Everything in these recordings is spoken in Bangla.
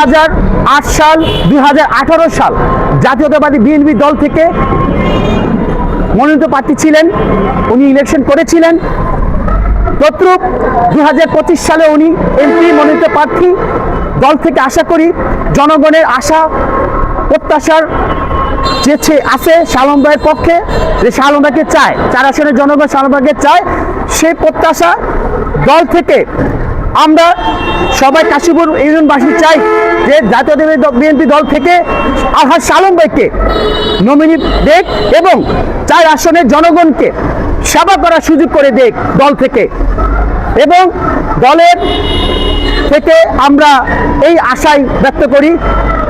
সাল দুই সাল জাতীয়তাবাদী বিএনপি দল থেকে মনোনীত প্রার্থী ছিলেন, উনি ইলেকশন করেছিলেন। তদ্রুপ দুই সালে উনি এমপি মনোনীত প্রার্থী দল থেকে আশা করি জনগণের আশা, প্রত্যাশার যে ছে- আছে শালম ভাইয়ের পক্ষে, যে শালম ভাইকে চায়, চার আসনের জনগণ শালম ভাইকে চায় সেই প্রত্যাশা দল থেকে আমরা সবাই কাশীপুর ইউনিয়নবাসী চাই যে জাতীয় বিএনপি দল থেকে আলহাজ সালম ভাইকে নমিনি দেখ এবং চার আসনের জনগণকে সেবা করার সুযোগ করে দেখ দল থেকে। এবং দলের থেকে আমরা এই আশাই ব্যক্ত করি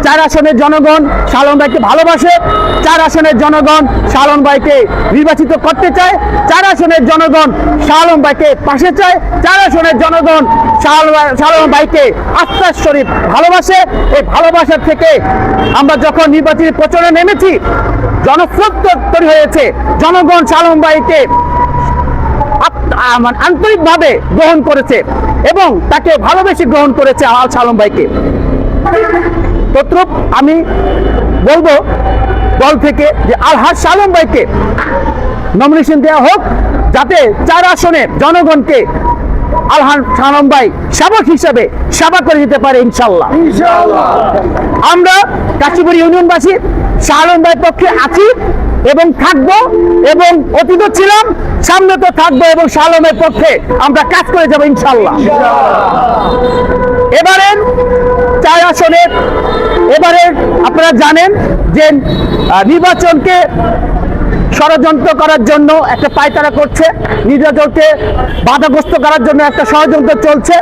চার আসনের জনগণ শালন ভাইকে ভালোবাসে। চার আসনের জনগণ শালন ভাইকে নির্বাচিত করতে চায়। চার আসনের জনগণ শালম ভাইকে পাশে চায়। চার আসনের জনগণ শালম- শালম ভাইকে আত্মার শরীফ ভালোবাসে। এই ভালোবাসার থেকে আমরা যখন নির্বাচনী প্রচারে নেমেছি, জনস্রোত তৈরি হয়েছে। জনগণ শালম ভাইকে মানে আন্তরিকভাবে গ্রহণ করেছে এবং তাকে ভালোবেসে গ্রহণ করেছে আল সালম ভাইকে। তদ্রুপ আমি বলব দল থেকে যে আলহাজ সালম ভাইকে নমিনেশন দেওয়া হোক যাতে চার আসনে জনগণকে আলহান সালম ভাই সেবক হিসাবে সেবা করে দিতে পারে ইনশাল্লাহ আমরা কাশীপুর ইউনিয়নবাসী শাহরম ভাই পক্ষে আছি এবং থাকব এবং অতীত ছিলাম সামনে তো থাকব এবং শালমের পক্ষে আমরা কাজ করে যাব ইনশাল্লাহ এবারের আপনারা জানেন যে নির্বাচনকে ষড়যন্ত্র করার জন্য একটা পায়তারা করছে, নির্বাচনকে বাধাগ্রস্ত করার জন্য একটা ষড়যন্ত্র চলছে।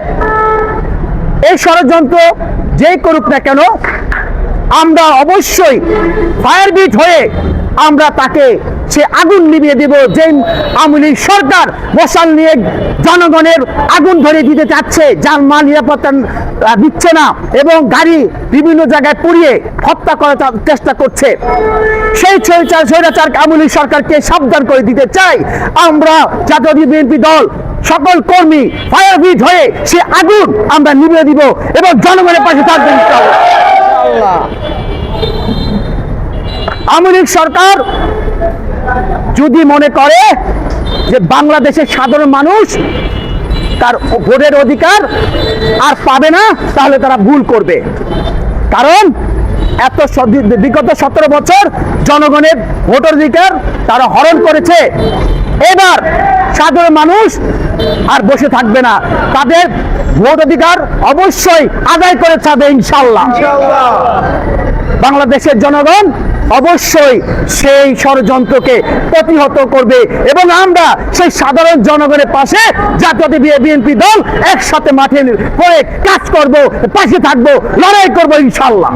এই ষড়যন্ত্র যেই করুক না কেন, আমরা অবশ্যই ফায়ারবিট হয়ে আমরা তাকে সে আগুন নিভিয়ে দেব যে আমলি সরকার মশাল নিয়ে জনগণের আগুন ধরে দিতে চাচ্ছে। যার মাল নিরাপত্তা দিচ্ছে না এবং গাড়ি বিভিন্ন জায়গায় পুড়িয়ে হত্যা করার চেষ্টা করছে। সেই স্বৈরাচার আমলি সরকারকে সাবধান করে দিতে চাই। আমরা জাতীয় বিএনপি দল, সকল কর্মী ফায়ার বিট হয়ে সে আগুন আমরা নিভিয়ে দিব এবং জনগণের পাশে থাকবেন। আওয়ামী সরকার যদি মনে করে যে বাংলাদেশের সাধারণ মানুষ তার ভোটের অধিকার আর পাবে না তাহলে তারা ভুল করবে। কারণ এত বিগত সতেরো বছর জনগণের ভোটার অধিকার তারা হরণ করেছে। এবার সাধারণ মানুষ আর বসে থাকবে না। তাদের ভোট অধিকার অবশ্যই আদায় করে ছাড়বে ইনশাল্লাহ বাংলাদেশের জনগণ অবশ্যই সেই ষড়যন্ত্রকে প্রতিহত করবে এবং আমরা সেই সাধারণ জনগণের পাশে জাতীয় বিএনপি দল একসাথে মাঠে পড়ে কাজ করব, পাশে থাকব, লড়াই করব ইনশাল্লাহ